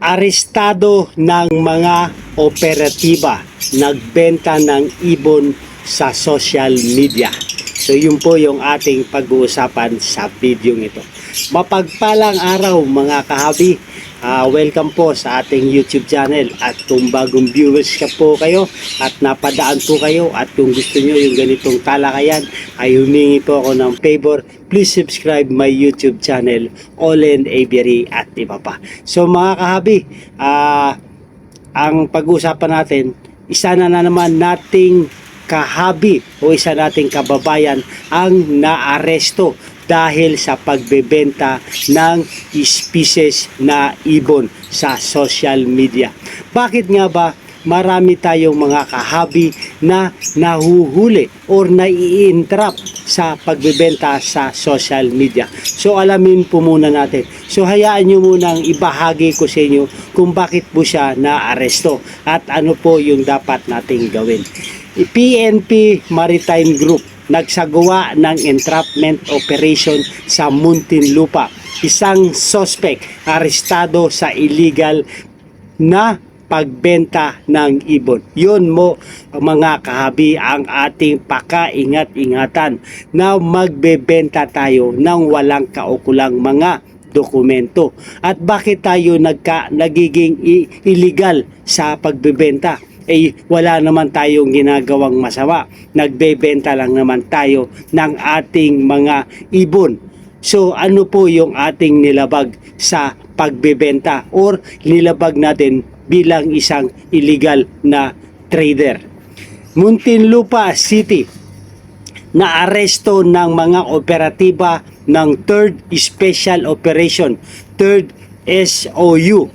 arestado ng mga operatiba nagbenta ng ibon sa social media. So yun po yung ating pag-uusapan sa video ito. Mapagpalang araw mga kahabi. Ah, welcome po sa ating YouTube channel. At kung bagong viewers ka po kayo at napadaan po kayo at kung gusto nyo yung ganitong talakayan ay humingi po ako ng favor please subscribe my YouTube channel Olen Avery at iba pa. So mga kahabi ah, ang pag-uusapan natin isa na, na naman nating kahabi o isa nating kababayan ang naaresto dahil sa pagbebenta ng species na ibon sa social media. Bakit nga ba marami tayong mga kahabi na nahuhuli or nai-entrap sa pagbebenta sa social media. So alamin po muna natin. So hayaan nyo munang ibahagi ko sa inyo kung bakit po siya naaresto at ano po yung dapat nating gawin. PNP Maritime Group nagsagawa ng entrapment operation sa Muntinlupa. Isang suspect arestado sa illegal na pagbenta ng ibon. Yun mo mga kahabi ang ating pakaingat-ingatan na magbebenta tayo ng walang kaukulang mga dokumento. At bakit tayo nagka, nagiging illegal sa pagbebenta? Eh wala naman tayong ginagawang masama. Nagbebenta lang naman tayo ng ating mga ibon. So ano po yung ating nilabag sa pagbebenta or nilabag natin bilang isang illegal na trader. Muntinlupa City na aresto ng mga operatiba ng 3rd Special Operation, 3rd SOU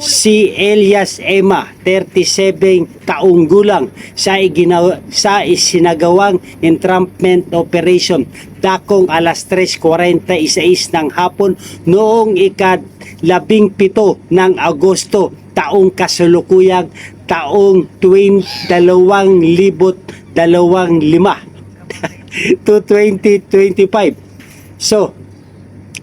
si Elias Emma, 37 taong gulang sa, iginaw, sa isinagawang entrapment operation dakong alas 3.46 ng hapon noong ikad-labing pito ng Agosto taong kasulukuyang taong 2025 to 2025. So,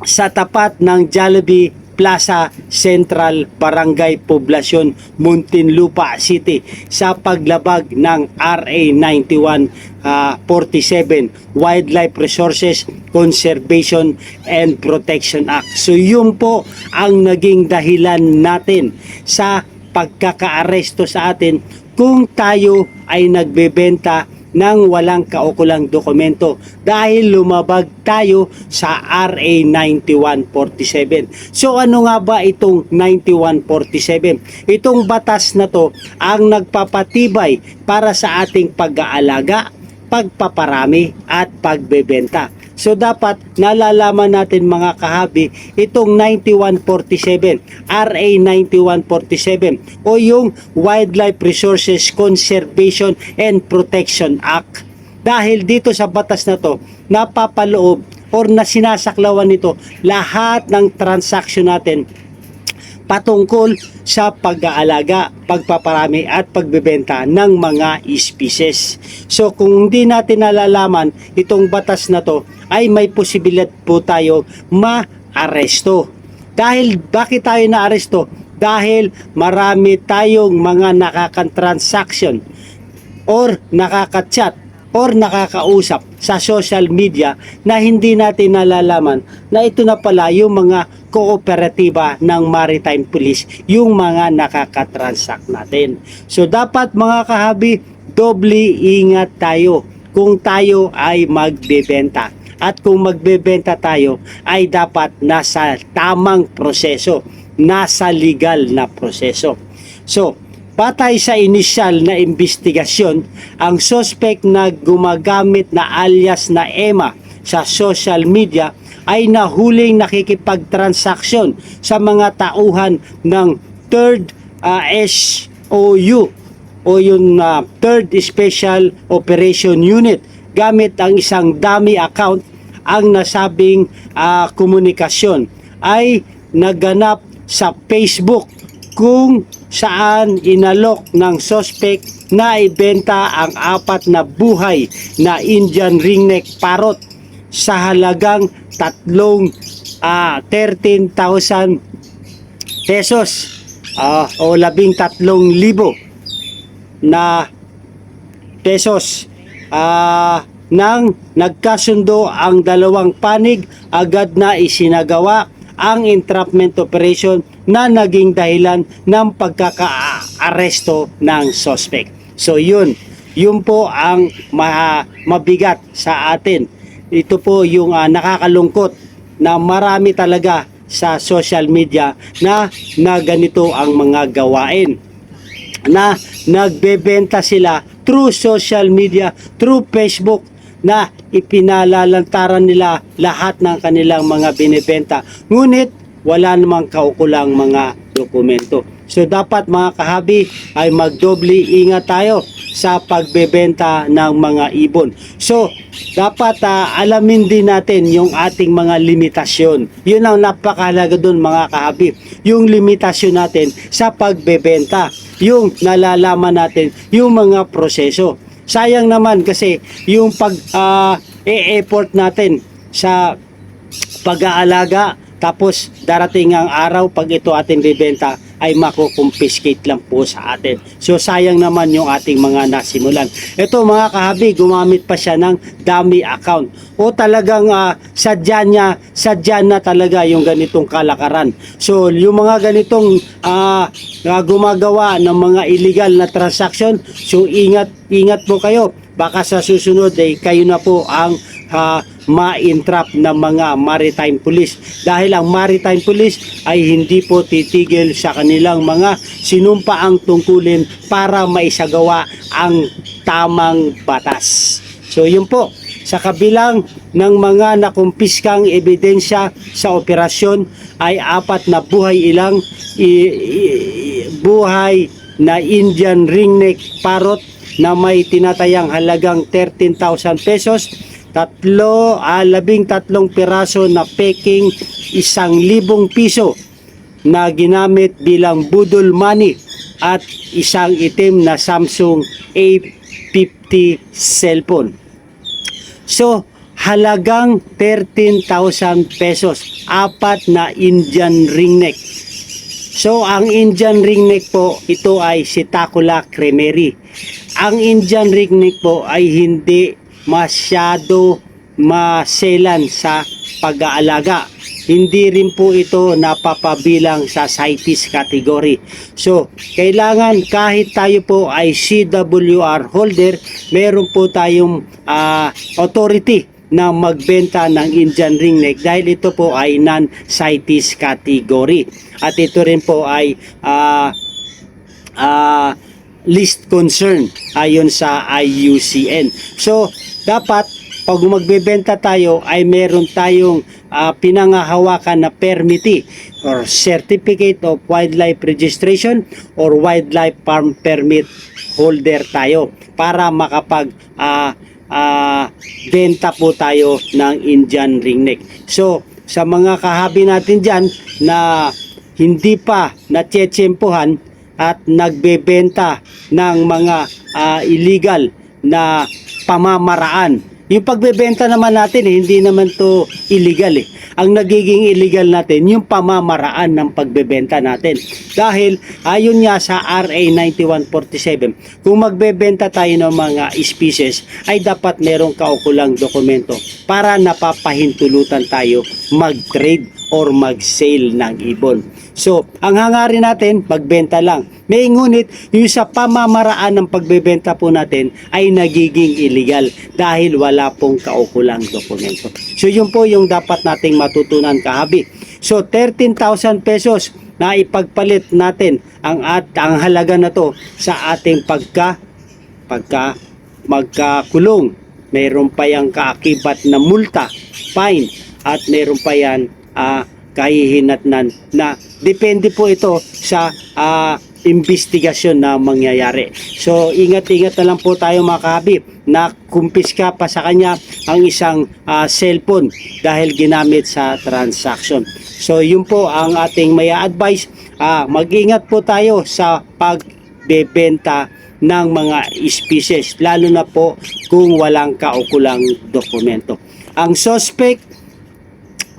sa tapat ng Jollibee Plaza Central Barangay Poblacion Muntinlupa City sa paglabag ng RA 9147 Wildlife Resources Conservation and Protection Act. So yun po ang naging dahilan natin sa pagkakaaresto sa atin kung tayo ay nagbebenta ng walang kaukulang dokumento dahil lumabag tayo sa RA 9147. So ano nga ba itong 9147? Itong batas na to ang nagpapatibay para sa ating pag-aalaga, pagpaparami at pagbebenta. So dapat nalalaman natin mga kahabi itong 9147, RA 9147 o yung Wildlife Resources Conservation and Protection Act. Dahil dito sa batas na to, napapaloob or na sinasaklawan nito lahat ng transaksyon natin patungkol sa pag-aalaga, pagpaparami at pagbebenta ng mga species. So kung hindi natin nalalaman itong batas na to ay may posibilidad po tayo ma-aresto. Dahil bakit tayo na-aresto? Dahil marami tayong mga nakakantransaction or nakaka-chat or nakakausap sa social media na hindi natin nalalaman na ito na pala yung mga kooperatiba ng Maritime Police, yung mga nakakatransact natin. So dapat mga kahabi, doble ingat tayo kung tayo ay magbebenta. At kung magbebenta tayo ay dapat nasa tamang proseso, nasa legal na proseso. So, Batay sa inisyal na investigasyon, ang suspect na gumagamit na alias na Emma sa social media ay nahuling nakikipagtransaksyon sa mga tauhan ng 3rd uh, SOU o yung uh, 3rd Special Operation Unit gamit ang isang dummy account ang nasabing uh, komunikasyon ay naganap sa Facebook kung saan inalok ng suspect na ibenta ang apat na buhay na Indian ringneck parrot sa halagang tatlong ah, 13,000 pesos ah, o labing tatlong libo na pesos. Ah, nang nagkasundo ang dalawang panig agad na isinagawa ang entrapment operation na naging dahilan ng pagkaka-aresto ng suspect. So yun, yun po ang ma- mabigat sa atin. Ito po yung ah, nakakalungkot na marami talaga sa social media na, na ganito ang mga gawain na nagbebenta sila through social media, through Facebook na ipinalalantaran nila lahat ng kanilang mga binibenta. Ngunit wala namang kaukulang mga dokumento. So dapat mga kahabi ay magdobli ingat tayo sa pagbebenta ng mga ibon. So dapat ah, alamin din natin yung ating mga limitasyon. Yun ang napakahalaga doon mga kahabi. Yung limitasyon natin sa pagbebenta. Yung nalalaman natin yung mga proseso. Sayang naman kasi yung pag ah, e-effort natin sa pag-aalaga tapos darating ang araw pag ito ating bibenta ay makukumpiskate lang po sa atin. So sayang naman yung ating mga nasimulan. Ito mga kahabi, gumamit pa siya ng dummy account. O talagang ah, sadya niya, sadya na talaga yung ganitong kalakaran. So yung mga ganitong ah, gumagawa ng mga illegal na transaction, so ingat, ingat po kayo. Baka sa susunod ay kayo na po ang ah, ma-entrap ng mga maritime police dahil ang maritime police ay hindi po titigil sa kanilang mga sinumpaang tungkulin para maisagawa ang tamang batas. So yun po, sa kabilang ng mga nakumpiskang ebidensya sa operasyon ay apat na buhay ilang i- i- buhay na Indian ringneck parrot na may tinatayang halagang 13,000 pesos tatlo, ah, labing tatlong piraso na peking isang libong piso na ginamit bilang budol money at isang itim na Samsung A50 cellphone. So, halagang 13,000 pesos. Apat na Indian ringneck. So, ang Indian ringneck po, ito ay si Takula Cremery. Ang Indian ringneck po ay hindi masyado maselan sa pag-aalaga. Hindi rin po ito napapabilang sa CITES category. So, kailangan kahit tayo po ay CWR holder, meron po tayong ah, authority na magbenta ng Indian ringneck dahil ito po ay non-CITES category. At ito rin po ay ah, ah, list concern ayon sa IUCN. So, dapat pag magbebenta tayo ay meron tayong ah, pinangahawakan na permiti or certificate of wildlife registration or wildlife farm permit holder tayo para makapag ah, ah, benta po tayo ng Indian ringneck. So, sa mga kahabi natin dyan na hindi pa natsetsempohan at nagbebenta ng mga ah, illegal na pamamaraan. Yung pagbebenta naman natin, eh, hindi naman to illegal eh. Ang nagiging illegal natin, yung pamamaraan ng pagbebenta natin. Dahil ayon nga sa RA 9147, kung magbebenta tayo ng mga species, ay dapat merong kaukulang dokumento para napapahintulutan tayo mag-trade or mag-sale ng ibon. So, ang hangarin natin, magbenta lang. May ngunit, yung sa pamamaraan ng pagbebenta po natin ay nagiging illegal dahil wala pong kaukulang dokumento. So, yun po yung dapat nating matutunan kahabi. So, 13,000 pesos na ipagpalit natin ang at ang halaga na to sa ating pagka pagka magkakulong. Mayroon pa yang kaakibat na multa, fine, at mayroon pa yan ah, kahihinatnan na depende po ito sa ah, investigasyon na mangyayari. So ingat-ingat na lang po tayo mga kahabib na kumpiska pa sa kanya ang isang ah, cellphone dahil ginamit sa transaction. So yun po ang ating may advice. Ah, mag-ingat po tayo sa pagbebenta ng mga species lalo na po kung walang kaukulang dokumento. Ang suspect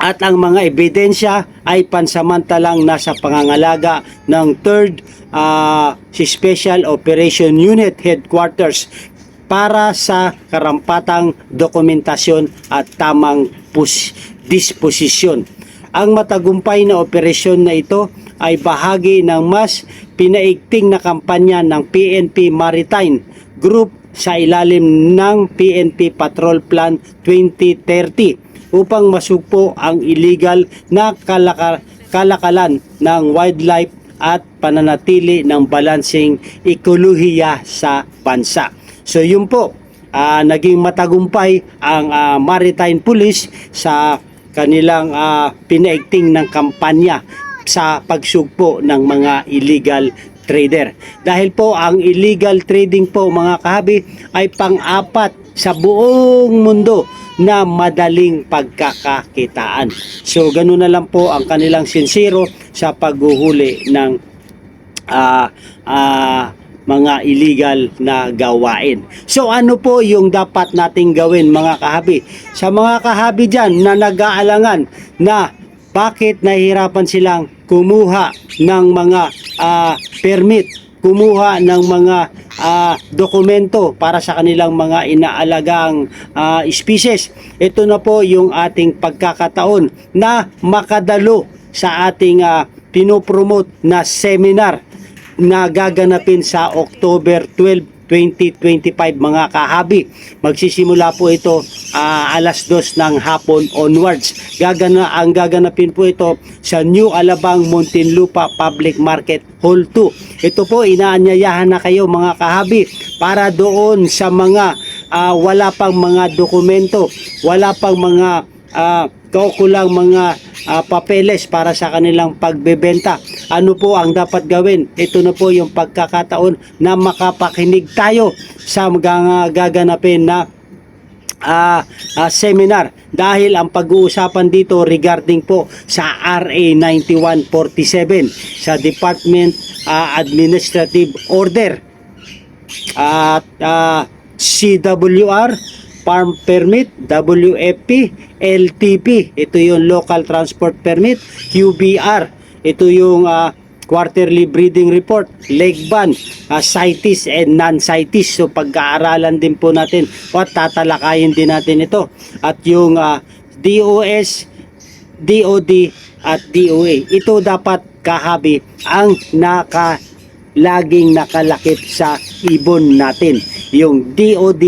at ang mga ebidensya ay pansamantalang nasa pangangalaga ng 3rd ah, Special Operation Unit Headquarters para sa karampatang dokumentasyon at tamang pus- disposisyon. Ang matagumpay na operasyon na ito ay bahagi ng mas pinaigting na kampanya ng PNP Maritime Group sa ilalim ng PNP Patrol Plan 2030 upang masugpo ang illegal na kalaka- kalakalan ng wildlife at pananatili ng balansing ekolohiya sa bansa. So yun po, ah, naging matagumpay ang ah, Maritime Police sa kanilang ah, pinaigting ng kampanya sa pagsugpo ng mga illegal trader. Dahil po ang illegal trading po mga kahabi ay pang-apat sa buong mundo na madaling pagkakakitaan. So ganun na lang po ang kanilang sincero sa paghuhuli ng ah, ah, mga illegal na gawain. So ano po yung dapat nating gawin mga kahabi? Sa mga kahabi dyan na nag-aalangan na bakit nahihirapan silang kumuha ng mga ah, permit, kumuha ng mga ah, dokumento para sa kanilang mga inaalagang ah, species. Ito na po yung ating pagkakataon na makadalo sa ating ah, pinopromote na seminar na gaganapin sa October 12 2025 mga kahabi. Magsisimula po ito ah, alas 2 ng hapon onwards. Gagana ang gaganapin po ito sa New Alabang Muntinlupa Public Market Hall 2. Ito po inaanyayahan na kayo mga kahabi para doon sa mga ah, wala pang mga dokumento, wala pang mga ah, kaukulang mga ah, papeles para sa kanilang pagbebenta. Ano po ang dapat gawin? Ito na po yung pagkakataon na makapakinig tayo sa gaganapin na ah, ah, seminar dahil ang pag-uusapan dito regarding po sa RA 9147 sa Department ah, Administrative Order at ah, CWR Farm Permit, WFP, LTP, ito yung Local Transport Permit, QBR, ito yung ah, Quarterly Breeding Report, Lake Ban, uh, CITES and non-CITES. So pagkaaralan din po natin at tatalakayin din natin ito. At yung ah, DOS, DOD at DOA. Ito dapat kahabi ang naka laging nakalakip sa ibon natin. Yung DOD,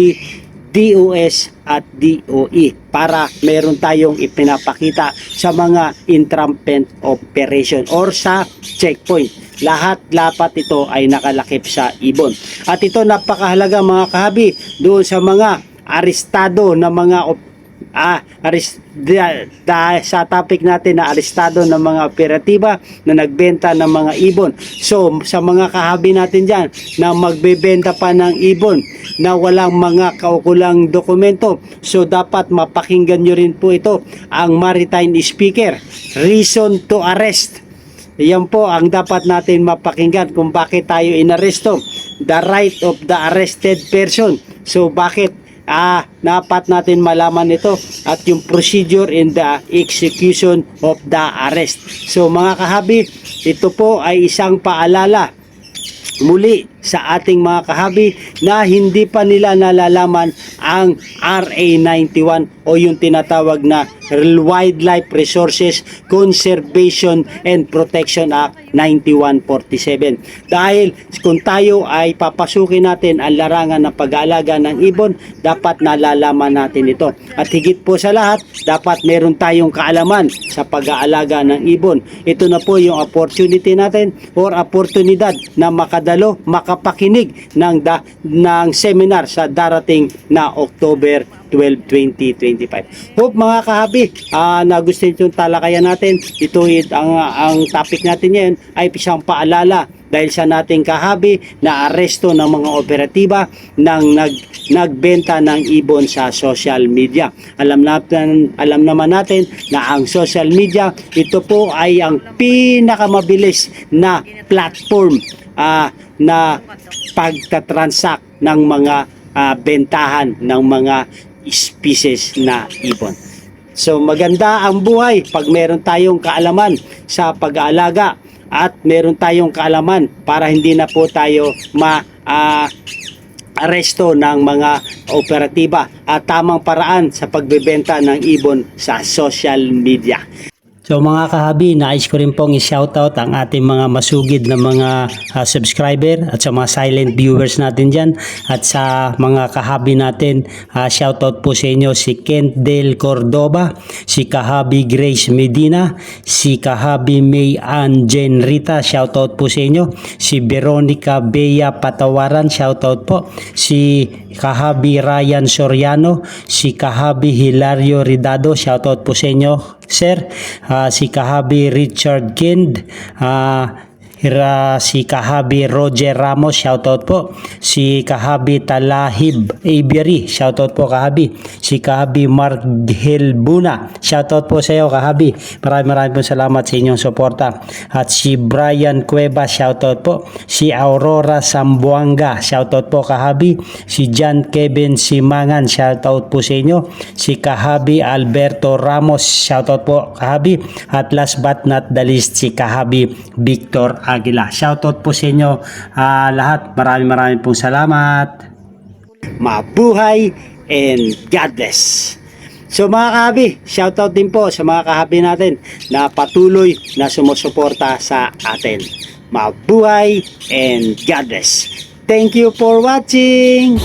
DOS at DOE para meron tayong ipinapakita sa mga entrapment operation or sa checkpoint. Lahat lapat ito ay nakalakip sa ibon. At ito napakahalaga mga kahabi doon sa mga arestado na mga ah, aris, da, da- sa topic natin na arestado ng mga operatiba na nagbenta ng mga ibon. So, sa mga kahabi natin dyan na magbebenta pa ng ibon na walang mga kaukulang dokumento. So, dapat mapakinggan nyo rin po ito ang maritime speaker. Reason to arrest. Yan po ang dapat natin mapakinggan kung bakit tayo inaresto. The right of the arrested person. So bakit ah dapat natin malaman ito at yung procedure in the execution of the arrest. So mga kahabi, ito po ay isang paalala muli sa ating mga kahabi na hindi pa nila nalalaman ang RA 91 o yung tinatawag na Wildlife Resources Conservation and Protection Act 9147. Dahil kung tayo ay papasukin natin ang larangan ng pag-aalaga ng ibon, dapat nalalaman natin ito. At higit po sa lahat, dapat meron tayong kaalaman sa pag-aalaga ng ibon. Ito na po yung opportunity natin or oportunidad na makadalo, makapakinig ng, da, ng seminar sa darating na October 12, 2025. Hope mga kahabi, ah nagustuhan yung talakayan natin. Ito ang, ang topic natin ngayon ay isang paalala dahil sa nating kahabi na aresto ng mga operatiba ng nag, nagbenta ng ibon sa social media. Alam natin, alam naman natin na ang social media, ito po ay ang pinakamabilis na platform ah, na pagtatransact ng mga ah, bentahan ng mga species na ibon. So maganda ang buhay pag meron tayong kaalaman sa pag-aalaga at meron tayong kaalaman para hindi na po tayo ma ah, aresto ng mga operatiba at tamang paraan sa pagbebenta ng ibon sa social media. So mga kahabi, nais ko rin pong i-shoutout ang ating mga masugid na mga ah, subscriber at sa mga silent viewers natin dyan. At sa mga kahabi natin, ah, shoutout po sa inyo si Kent Del Cordoba, si kahabi Grace Medina, si kahabi May Ann Jen Rita, shoutout po sa inyo, si Veronica Bea Patawaran, shoutout po, si kahabi Ryan Soriano, si kahabi Hilario Ridado, shoutout po sa inyo, sir. Ah, si kahabi Richard Kind, ah, Hira, si Kahabi Roger Ramos, shoutout po. Si Kahabi Talahib Avery, shoutout po Kahabi. Si Kahabi Mark Hilbuna, shoutout po sa iyo Kahabi. Maraming maraming po salamat sa inyong suporta. At si Brian Cueva, shoutout po. Si Aurora Sambuanga, shoutout po Kahabi. Si John Kevin Simangan, shoutout po sa inyo. Si Kahabi Alberto Ramos, shoutout po Kahabi. At last but not the least, si Kahabi Victor Aguila. Shoutout po sa inyo ah, lahat. Maraming maraming pong salamat. Mabuhay and God bless. So mga kahabi, shoutout din po sa mga kahabi natin na patuloy na sumusuporta sa atin. Mabuhay and God bless. Thank you for watching.